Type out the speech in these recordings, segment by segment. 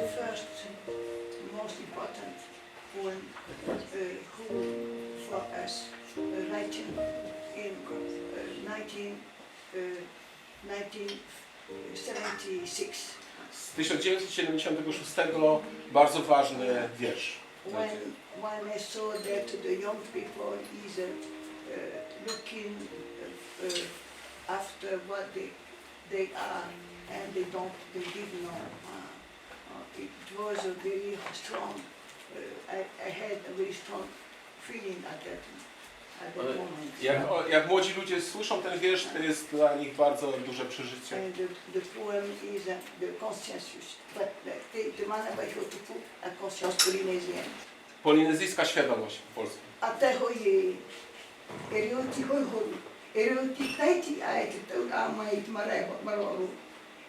first most important poem uh, who for us uh, writing in uh, 19, uh, 1976 Z 1976 bardzo ważny wiersz. when when I saw that the young people is uh, looking uh, after what they they are and they don't they know. Uh, uh, it was a very strong. Uh, I, I had a very strong feeling at that at that Ale moment. Jak, o- jak młodzi ludzie słyszą ten wiersz, to jest dla nich bardzo duże przeżycie. And the, the poem is uh, the consensus, but the, the, the man about you to put a conscience polynesienne. Polinezyjska świadomość po polsku. Ataho ye erioti hoi hoi, erioti taiti ai te tau a mai te.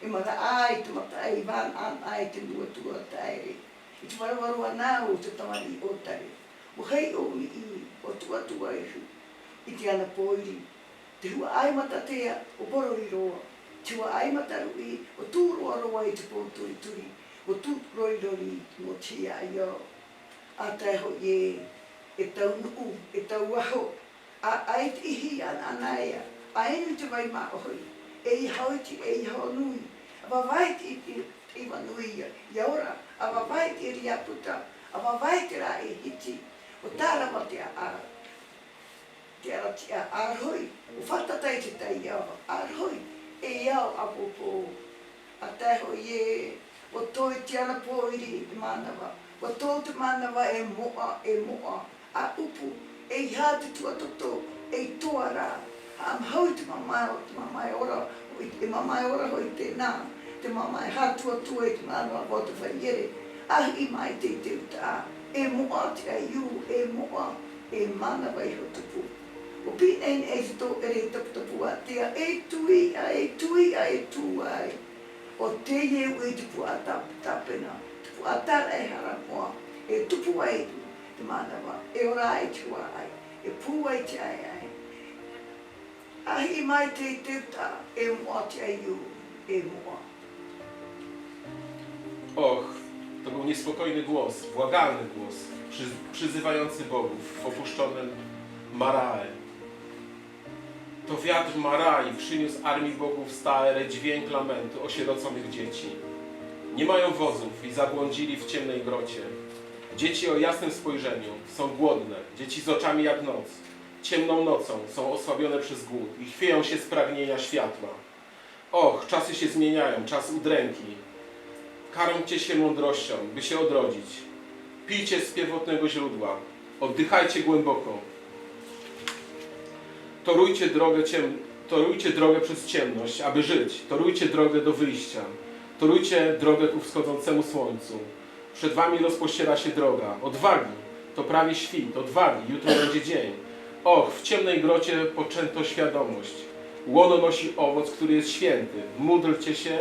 E mara ai tu mata ai van an ai te lua tua taere. I tu mara waru ana o te tamari o tare. O hei o i i o tua tua e hu. I te ana poiri. Te hua ai mata tea o porori roa. Te hua ai mata rui o tū roa roa i te pōturi turi. O tū roi rori mo tia ai o. A tai ho ye e tau nuu, e tau aho, a ai te ihi an anaia, a enu te vai ma ohoi, e i hauti, e i hao nui, a wawai te i te iwa nui ia, ia ora, a wawai te ria puta, a wawai ra e hiti, o tāra ma te a te ara te a arhoi, o whatatai te tai iau, arhoi, e iau a popo, a tai ho e, o toi te ana pōiri i manawa, o tō te manawa e moa, e moa, a upu, e iha te tuatoto, e toa rā, a amhau te mamai o te mamai ora, o i te mamai ora hoi te nā, te mamai hatua tua i te manawa o te whaiere, ahi mai te te uta, e moa te aiu, e moa, e mana vai ho tupu. O pinen e te tō ere tapu tapu a tea, e tui a e tui a e tu ai. O te ye ui te pu a tap, tapena, te a tara e hara moa, e tupu ai te manawa, e ora ai te ai, e pū ai te ai ai. Ahi mai te te uta, e moa te aiu, e moa. Och, to był niespokojny głos, błagalny głos, przy, przyzywający bogów w opuszczonym Marae. To wiatr Marai przyniósł armii bogów Staere dźwięk lamentu osieroconych dzieci. Nie mają wozów i zabłądzili w ciemnej grocie. Dzieci o jasnym spojrzeniu są głodne, dzieci z oczami jak noc. Ciemną nocą są osłabione przez głód i chwieją się z pragnienia światła. Och, czasy się zmieniają, czas udręki, Karmcie się mądrością, by się odrodzić. Pijcie z pierwotnego źródła. Oddychajcie głęboko. Torujcie drogę, ciem... Torujcie drogę przez ciemność, aby żyć. Torujcie drogę do wyjścia. Torujcie drogę ku wschodzącemu słońcu. Przed wami rozpościera się droga. Odwagi. To prawie świt. Odwagi. Jutro będzie dzień. Och, w ciemnej grocie poczęto świadomość. Łono nosi owoc, który jest święty. Módlcie się,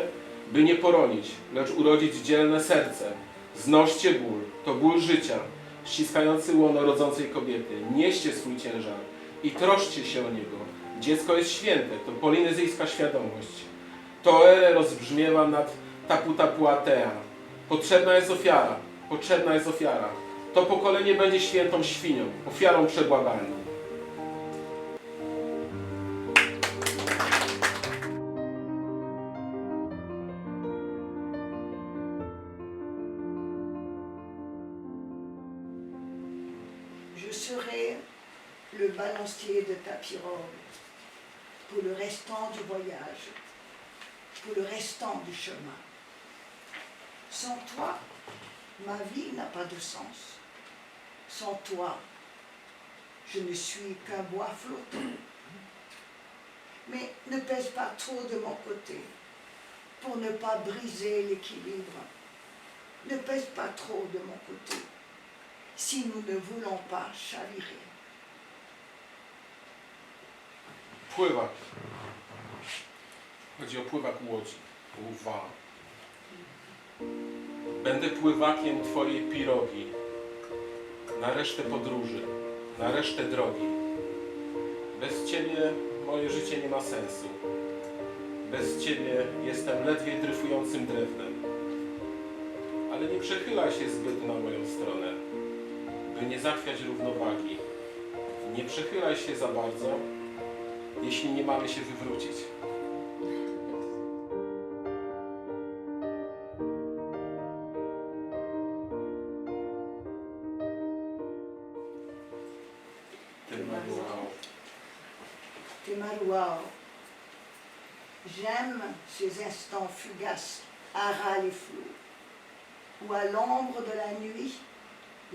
by nie poronić, lecz urodzić dzielne serce. Znoście ból, to ból życia, ściskający łono rodzącej kobiety. Nieście swój ciężar i troszcie się o niego. Dziecko jest święte, to polinezyjska świadomość. Toere rozbrzmiewa nad Tapu Tapu Atea. Potrzebna jest ofiara, potrzebna jest ofiara. To pokolenie będzie świętą świnią, ofiarą przebłagalną. Je serai le balancier de ta pirogue pour le restant du voyage, pour le restant du chemin. Sans toi, ma vie n'a pas de sens. Sans toi, je ne suis qu'un bois flottant. Mais ne pèse pas trop de mon côté pour ne pas briser l'équilibre. Ne pèse pas trop de mon côté si nous ne voulons pas chavirer. Pływak. Chodzi o pływak łodzi. Pływa. Będę pływakiem Twojej pirogi. Na resztę podróży. Na resztę drogi. Bez Ciebie moje życie nie ma sensu. Bez Ciebie jestem ledwie dryfującym drewnem. ale nie przechylaj się zbyt na moją stronę, by nie zachwiać równowagi. Nie przechylaj się za bardzo, jeśli nie mamy się wywrócić. Wow. Temaruao. J'aime ces instants fugaces à ras les flots, où à l'ombre de la nuit,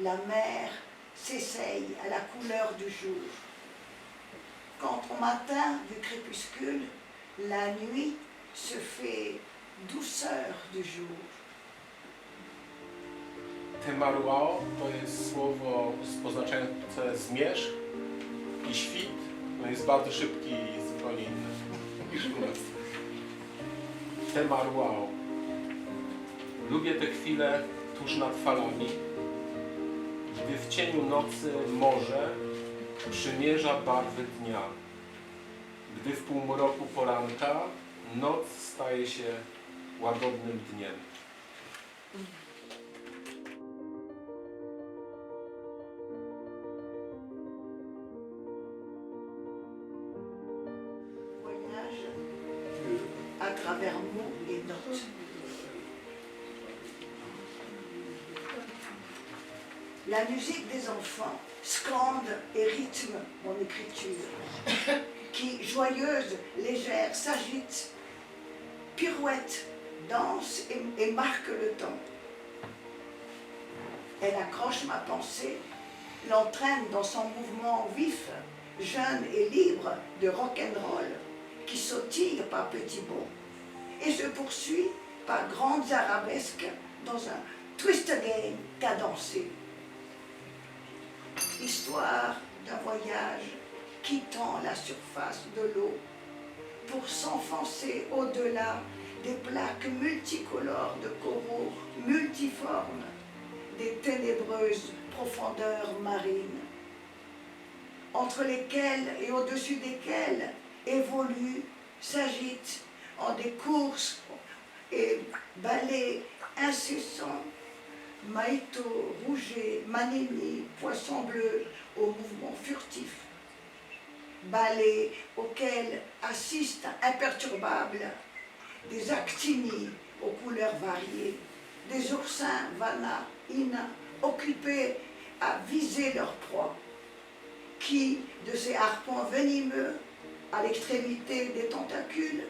la mer s'essaye à la couleur du jour. Quand au matin du crépuscule, la nuit se fait douceur du jour. Temaruao to jest słowo oznaczające zmierzch i świt. No jest bardzo szybki i zupełnie inny niż u nas. Lubię te chwile tuż nad falami, gdy w cieniu nocy morze przymierza barwy dnia. Gdy w półmroku poranka noc staje się łagodnym dniem. À travers notes. La musique des enfants scande et rythme mon écriture, qui, joyeuse, légère, s'agite, pirouette, danse et, marque le temps. Elle accroche ma pensée, l'entraîne dans son mouvement vif, jeune et libre de rock'n'roll, qui sautille par petits bonds et se poursuit par grandes arabesques dans un twist game cadencé. Histoire d'un voyage quittant la surface de l'eau pour s'enfoncer au-delà des plaques multicolores de coraux multiformes des ténébreuses profondeurs marines, entre lesquelles et au-dessus desquelles évoluent, s'agitent en des courses et ballets incessants, maïto, rouget, manini, poisson bleu au mouvement furtif, ballets auxquels assistent imperturbables des actinies aux couleurs variées, des oursins vana, ina, occupés à viser leur proie, qui, de ces harpons venimeux à l'extrémité des tentacules,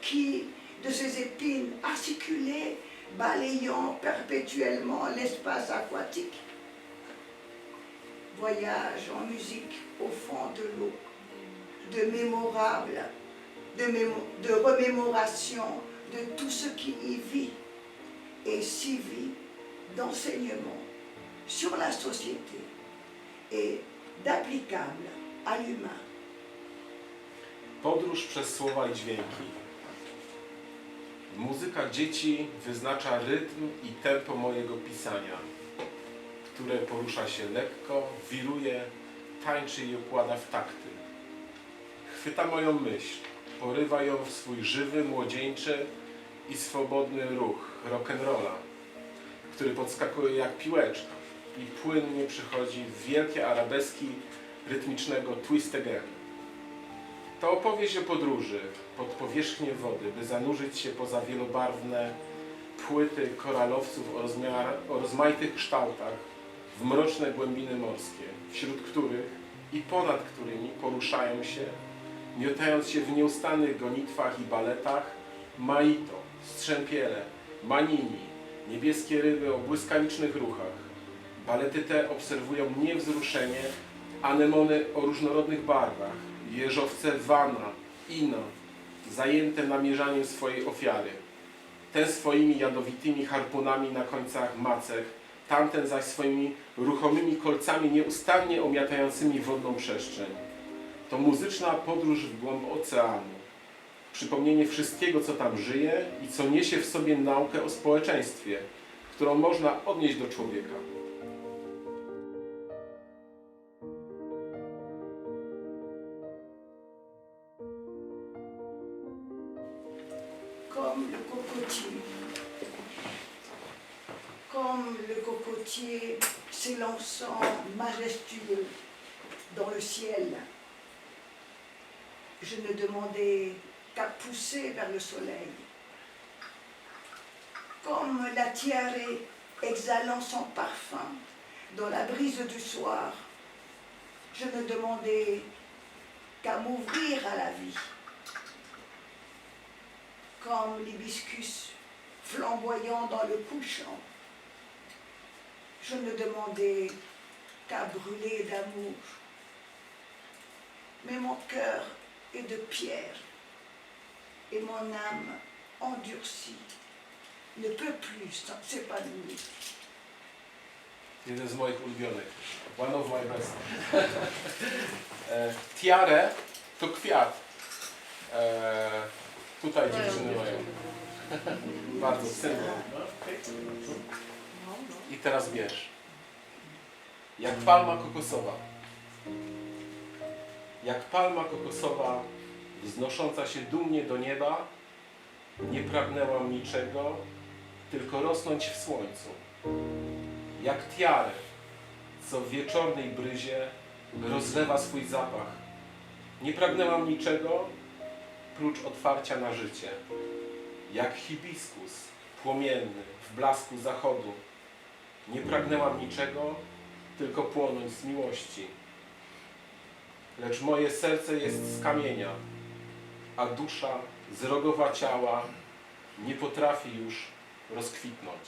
qui, de ces épines articulées, balayant perpétuellement l'espace aquatique, voyage en musique au fond de l'eau, de mémorables, de, mémo- de remémoration de tout ce qui y vit et s'y vit d'enseignement sur la société et d'applicable à l'humain. Muzyka dzieci wyznacza rytm i tempo mojego pisania, które porusza się lekko, wiruje, tańczy i układa w takty. Chwyta moją myśl, porywa ją w swój żywy, młodzieńczy i swobodny ruch rock'n'rolla, który podskakuje jak piłeczka i płynnie przychodzi w wielkie arabeski rytmicznego twist again. To opowieść o podróży pod powierzchnię wody, by zanurzyć się poza wielobarwne płyty koralowców o, rozmiar, o rozmaitych kształtach w mroczne głębiny morskie, wśród których i ponad którymi poruszają się, miotając się w nieustannych gonitwach i baletach, maito, strzępiele, manini, niebieskie ryby o błyskawicznych ruchach. Balety te obserwują niewzruszenie anemony o różnorodnych barwach, jeżowce wana, ina, zajęte namierzaniem swojej ofiary. Ten swoimi jadowitymi harpunami na końcach macek, tamten zaś swoimi ruchomymi kolcami nieustannie omiatającymi wodną przestrzeń. To muzyczna podróż w głąb oceanu. Przypomnienie wszystkiego, co tam żyje i co niesie w sobie naukę o społeczeństwie, którą można odnieść do człowieka. Comme le cocotier. comme le cocotier s'élançant majestueux dans le ciel. Je ne demandais qu'à pousser vers le soleil. Comme la tiare exhalant son parfum dans la brise du soir, je ne demandais qu'à m'ouvrir à la vie. Comme l'hibiscus flamboyant dans le couchant, je ne demandais qu'à brûler d'amour. Mais mon cœur est de pierre et mon âme endurcie ne peut plus s'épanouir. One of my best. E, tutaj dziewczyny mają. Bardzo symbol. I teraz bierz. Jak palma kokosowa. Jak palma kokosowa wznosząca się dumnie do nieba, nie pragnęłam niczego, tylko rosnąć w słońcu. Jak tiarę, co w wieczornej bryzie rozlewa swój zapach. Nie pragnęłam niczego, prócz otwarcia na życie. Jak hibiskus, płomienny, w blasku zachodu. Nie pragnęłam niczego, tylko płonąć z miłości. Lecz moje serce jest z kamienia, a dusza z rogowa ciała nie potrafi już rozkwitnąć.